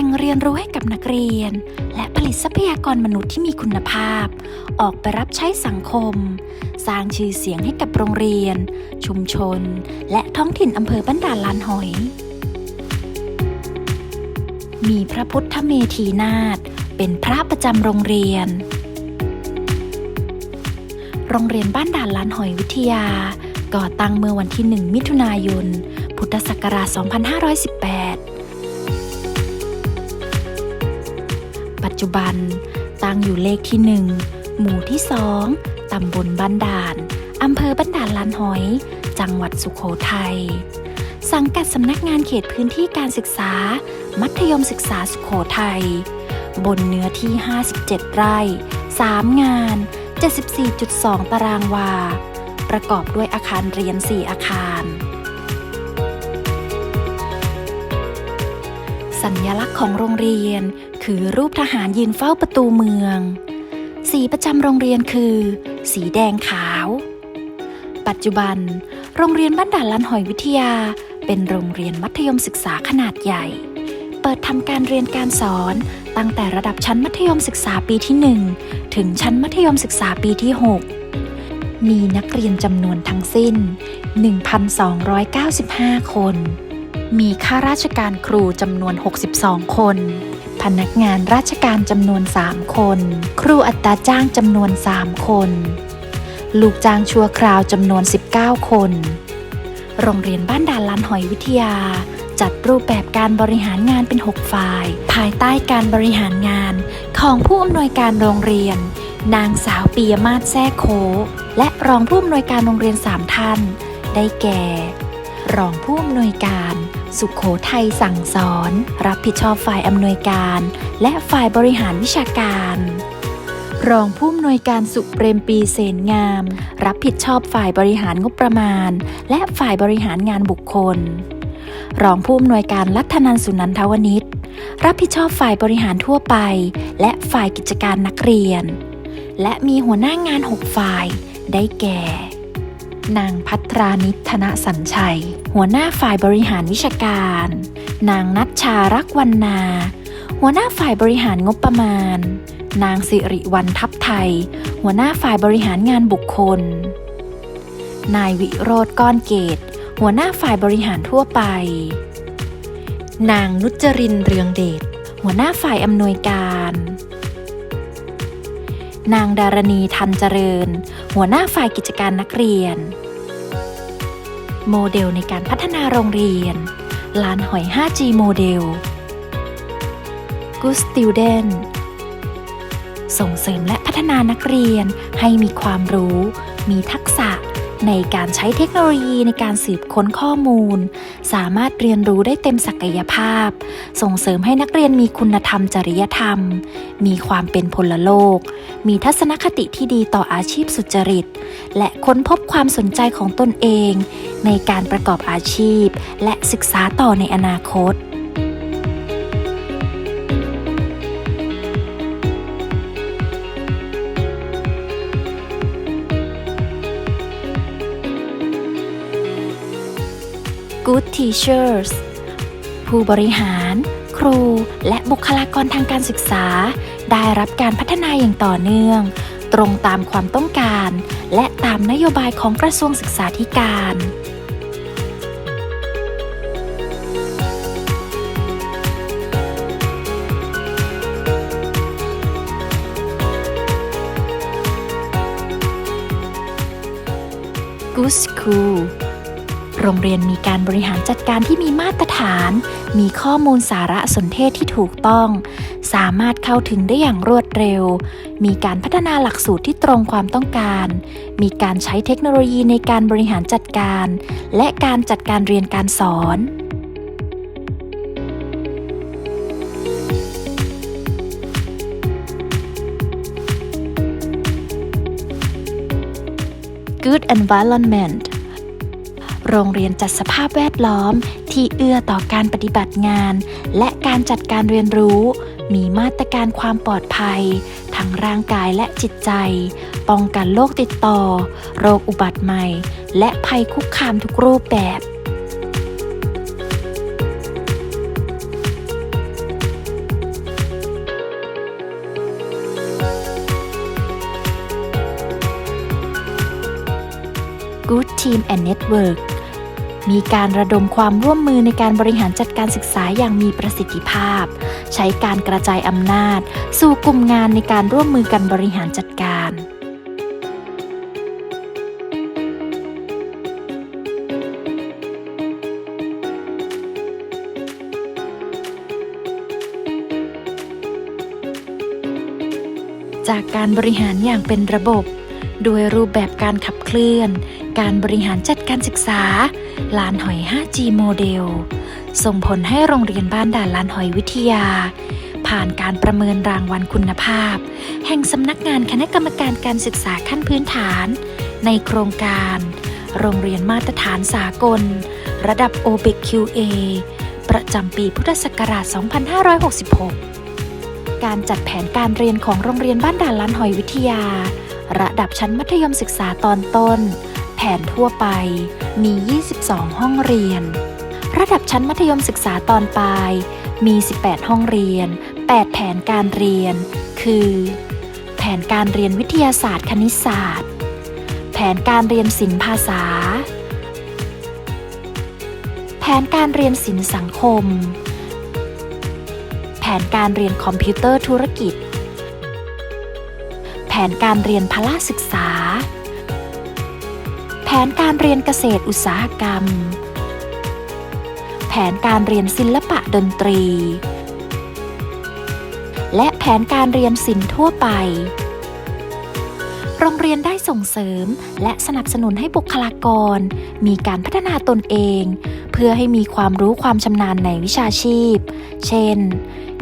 ล่งเรียนรู้ให้กับนักเรียน และผลิตทรัพยากรมนุษย์ที่มีคุณภาพ ออกไปรับใช้สังคม สร้างชื่อเสียงให้กับโรงเรียน ชุมชน และท้องถิ่นอำเภอบ้านด่านลานหอย มีพระพุทธเมธีนาถเป็นพระประจำโรงเรียน โรงเรียนบ้านด่านลานหอยวิทยา ก่อตั้งเมื่อวันที่ 1 มิถุนายน พุทธศักราช 2518 จุบัน ตั้งอยู่เลขที่ 1 หมู่ที่ 2 ตำบลบ้านด่าน อำเภอบ้านด่านลานหอย จังหวัดสุโขทัย สังกัดสำนักงานเขตพื้นที่การศึกษา มัธยมศึกษาสุโขทัย บนเนื้อที่ 57 ไร่ 3 งาน 74.2 ตารางวา ประกอบด้วยอาคารเรียน 4 อาคารสัญลักษณ์ของโรงเรียน คือรูปทหารยืนเฝ้าประตูเมือง สีประจำโรงเรียนคือ สีแดงขาว ปัจจุบัน โรงเรียนบ้านด่านลันหอยวิทยา เป็นโรงเรียนมัธยมศึกษาขนาดใหญ่ เปิดทำการเรียนการสอนตั้งแต่ระดับชั้นมัธยมศึกษาปีที่ 1 ถึงชั้นมัธยมศึกษาปีที่ 6 มีนักเรียนจำนวนทั้งสิ้น 1,295 คนมีข้าราชการครูจำนวน 62 คน พนักงานราชการจำนวน 3 คน ครูอัตราจ้างจำนวน 3 คน ลูกจ้างชั่วคราวจำนวน 19 คน โรงเรียนบ้านด่านลานหอยวิทยา จัดรูปแบบการบริหารงานเป็น 6 ฝ่าย ภายใต้การบริหารงานของผู้อำนวยการโรงเรียน นางสาวปียมาศแท้โค และรองผู้อำนวยการโรงเรียน 3 ท่าน ได้แก่ รองผู้อำนวยการ สุขโขทัยสั่งสอน รับผิดชอบฝ่ายอำนวยการ และฝ่ายบริหารวิชาการ รองผู้อำนวยการสุเปรมปีเสนงาม รับผิดชอบฝ่ายบริหารงบประมาณ และฝ่ายบริหารงานบุคคล รองผู้อำนวยการลัฒนันสุนันทวนิชรับผิดชอบฝ่ายบริหารทั่วไป และฝ่ายกิจการนักเรียน และมีหัวหน้างาน 6 ฝ่าย ได้แก่ นางพัทรานิธนสัญชัย หัวหน้าฝ่ายบริหารวิชาการ นางนัชชารักวันนา หัวหน้าฝ่ายบริหารงบประมาณ นางสิริวัลทัพไทย หัวหน้าฝ่ายบริหารงานบุคคล นายวิโรธก้อนเกต หัวหน้าฝ่ายบริหารทั่วไป นางนุจรินเรืองเดช หัวหน้าฝ่ายอำนวยการนางดารณีทันเจริญ หัวหน้าฝ่ายกิจการนักเรียน โมเดลในการพัฒนาโรงเรียน ลานหอย 5G โมเดล Good Student ส่งเสริมและพัฒนานักเรียนให้มีความรู้ มีทักษะ ในการใช้เทคโนโลยีในการสืบค้นข้อมูล สามารถเรียนรู้ได้เต็มศักยภาพ ส่งเสริมให้นักเรียนมีคุณธรรมจริยธรรม มีความเป็นพลโลก มีทัศนคติที่ดีต่ออาชีพสุจริต และค้นพบความสนใจของตนเอง ในการประกอบอาชีพ และศึกษาต่อในอนาคต Good Teachers ผู้บริหาร ครู และบุคลากรทางการศึกษา ได้รับการพัฒนาอย่างต่อเนื่อง ตรงตามความต้องการ และตามนโยบายของกระทรวงศึกษาธิการ Good School โรงเรียนมีการบริหารจัดการที่มีมาตรฐาน มีข้อมูลสารสนเทศที่ถูกต้อง สามารถเข้าถึงได้อย่างรวดเร็ว มีการพัฒนาหลักสูตรที่ตรงความต้องการ มีการใช้เทคโนโลยีในการบริหารจัดการ และการจัดการเรียนการสอน Good Environment โรงเรียนจัดสภาพแวดล้อม ที่เอื้อต่อการปฏิบัติงาน และการจัดการเรียนรู้ มีมาตรการความปลอดภัย ทั้งร่างกายและจิตใจ ป้องกันโรคติดต่อ โรคอุบัติใหม่ และภัยคุกคามทุกรูปแบบกู๊ดทีมแอนเน็ตเวิร์ มีการระดมความร่วมมือในการบริหารจัดการศึกษาอย่างมีประสิทธิภาพ ใช้การกระจายอำนาจ สู่กลุ่มงานในการร่วมมือกันบริหารจัดการจากการบริหารอย่างเป็นระบบ โดยรูปแบบการขับเคลื่อน การบริหารจัดการศึกษาลานหอย 5G โมเดล ส่งผลให้โรงเรียนบ้านด่านลานหอยวิทยา ผ่านการประเมินรางวัลคุณภาพ แห่งสำนักงานคณะกรรมการการศึกษาขั้นพื้นฐาน ในโครงการ โรงเรียนมาตรฐานสากล ระดับ OBQA ประจำปีพุทธศักราช 2566 การจัดแผนการเรียนของโรงเรียนบ้านด่านลานหอยวิทยา ระดับชั้นมัธยมศึกษาตอนต้น แผนทั่วไปมี 22 ห้องเรียน ระดับชั้นมัธยมศึกษาตอนปลาย มี 18 ห้องเรียน 8 แผนการเรียน คือ แผนการเรียนวิทยาศาสตร์คณิตศาสตร์ แผนการเรียนศิลปภาษา แผนการเรียนศิลปสังคม แผนการเรียนคอมพิวเตอร์ธุรกิจ แผนการเรียนพละศึกษา ผนการเรียนเกษตรอุตสาหกรรม แผนการเรียนศิลปะดนตรี และแผนการเรียนศิลป์ทั่วไป โรงเรียนได้ส่งเสริมและสนับสนุนให้บุคลากร มีการพัฒนาตนเอง เพื่อให้มีความรู้ความชำนาญในวิชาชีพ เช่น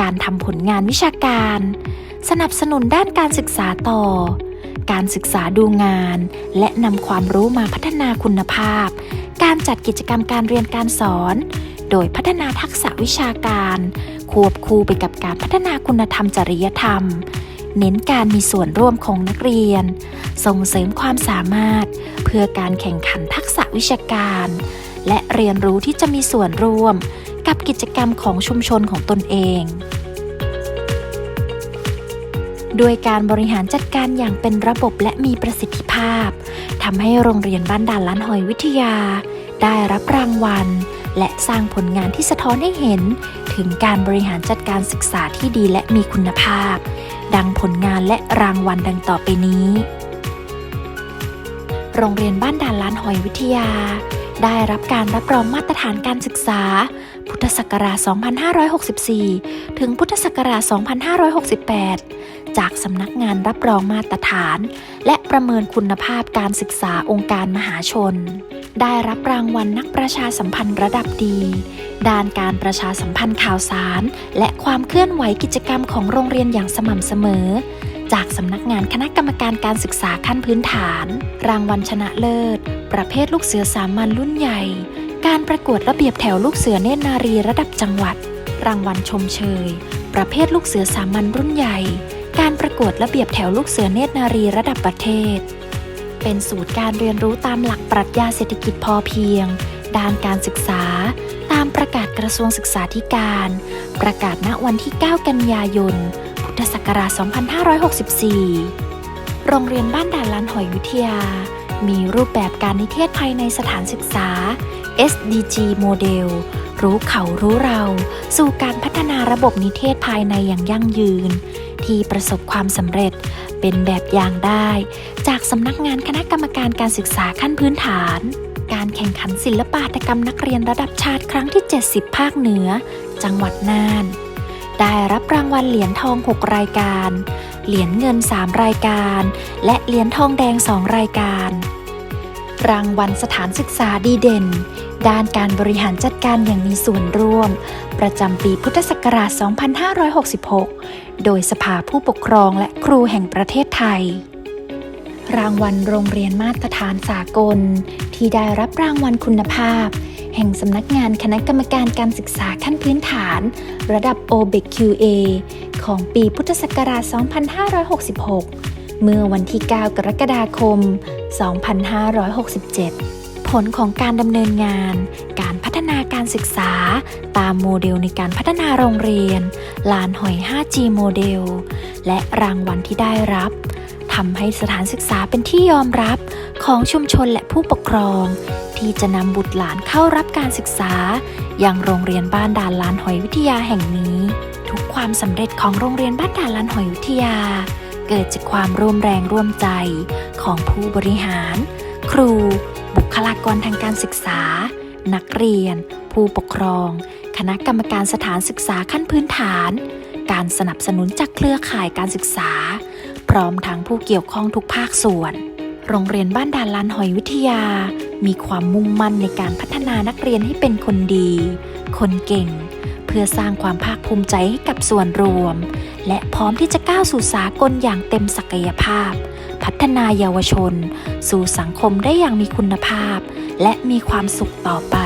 การทำผลงานวิชาการ สนับสนุนด้านการศึกษาต่อ การศึกษาดูงาน และนำความรู้มาพัฒนาคุณภาพ การจัดกิจกรรมการเรียนการสอน โดยพัฒนาทักษะวิชาการ ควบคู่ไปกับการพัฒนาคุณธรรมจริยธรรม เน้นการมีส่วนร่วมของนักเรียน ส่งเสริมความสามารถ เพื่อการแข่งขันทักษะวิชาการ และเรียนรู้ที่จะมีส่วนร่วม กับกิจกรรมของชุมชนของตนเอง ด้วยการบริหารจัดการอย่างเป็นระบบและมีประสิทธิภาพทำให้โรงเรียนบ้านด่านล้านหอยวิทยา ได้รับรางวัล และสร้างผลงานที่สะท้อนให้เห็น ถึงการบริหารจัดการศึกษาที่ดีและมีคุณภาพ ดังผลงานและรางวัลดังต่อไปนี้ โรงเรียนบ้านด่านล้านหอยวิทยา ได้รับการรับรองมาตรฐานการศึกษา พุทธศักราช 2564 ถึงพุทธศักราช 2568 จากสำนักงานรับรองมาตรฐาน และประเมินคุณภาพการศึกษาองค์การมหาชน ได้รับรางวัลนักประชาสัมพันธ์ระดับดี ด้านการประชาสัมพันธ์ข่าวสาร และความเคลื่อนไหวกิจกรรมของโรงเรียนอย่างสม่ำเสมอจากสำนักงานคณะกรรมการการศึกษาขั้นพื้นฐาน รางวัลชนะเลิศ ประเภทลูกเสือสามัญรุ่นใหญ่ การประกวดระเบียบแถวลูกเสือเนตรนารีระดับจังหวัด รางวัลชมเชย ประเภทลูกเสือสามัญรุ่นใหญ่ การประกวดระเบียบแถวลูกเสือเนตรนารีระดับประเทศ เป็นสูตรการเรียนรู้ตามหลักปรัชญาเศรษฐกิจพอเพียง ด้านการศึกษา ตามประกาศกระทรวงศึกษาธิการ ประกาศณวันที่ 9 กันยายน พุทธศักราช 2564 โรงเรียนบ้านด่านลานหอยวิทยา มีรูปแบบการนิเทศภายในสถานศึกษา SDG โมเดล รู้เขารู้เรา สู่การพัฒนาระบบนิเทศภายในอย่างยั่งยืน ที่ประสบความสำเร็จเป็นแบบอย่างได้ จากสำนักงานคณะกรรมการการศึกษาขั้นพื้นฐาน การแข่งขันศิลปาตกรรมนักเรียนระดับชาติครั้งที่ 70 ภาคเหนือ จังหวัดน่าน ได้รับรางวัลเหรียญทอง 6 รายการ เหรียญเงิน 3 รายการ และเหรียญทองแดง 2 รายการ รางวัลสถานศึกษาดีเด่น ด้านการบริหารจัดการอย่างมีส่วนร่วม ประจำปีพุทธศักราช 2566 โดยสภาผู้ปกครองและครูแห่งประเทศไทย รางวัลโรงเรียนมาตรฐานสากล ที่ได้รับรางวัลคุณภาพ แห่งสำนักงานคณะกรรมการการศึกษาขั้นพื้นฐาน ระดับ OBQA ของปีพุทธศักราช 2566 เมื่อวันที่ 9 กรกฎาคม 2567 ผลของการดำเนินงาน การพัฒนาการศึกษา ตามโมเดลในการพัฒนาโรงเรียน ลานหอย 5G โมเดล และรางวัลที่ได้รับทำให้สถานศึกษาเป็นที่ยอมรับของชุมชนและผู้ปกครอง ที่จะนำบุตรหลานเข้ารับการศึกษา อยังโรงเรียนบ้านด่านลานหอยวิทยาแห่งนี้ ทุกความสำเร็จของโรงเรียนบ้านด่านลานหอยวิทยา เกิดจากความร่วมแรงร่วมใจของผู้บริหาร ครู บุคลากรทางการศึกษา นักเรียน ผู้ปกครอง คณะกรรมการสถานศึกษาขั้นพื้นฐาน การสนับสนุนจากเครือข่ายการศึกษา พร้อมทั้งผู้เกี่ยวข้องทุกภาคส่วน โรงเรียนบ้านด่านลานหอยวิทยา มีความมุ่งมั่นในการพัฒนานักเรียนให้เป็นคนดี คนเก่ง พื่อสร้างความภาคภูมิใจให้กับส่วนรวม และพร้อมที่จะก้าวสู่สากลอย่างเต็มศักยภาพ พัฒนาเยาวชน สู่สังคมได้อย่างมีคุณภาพ และมีความสุขต่อไป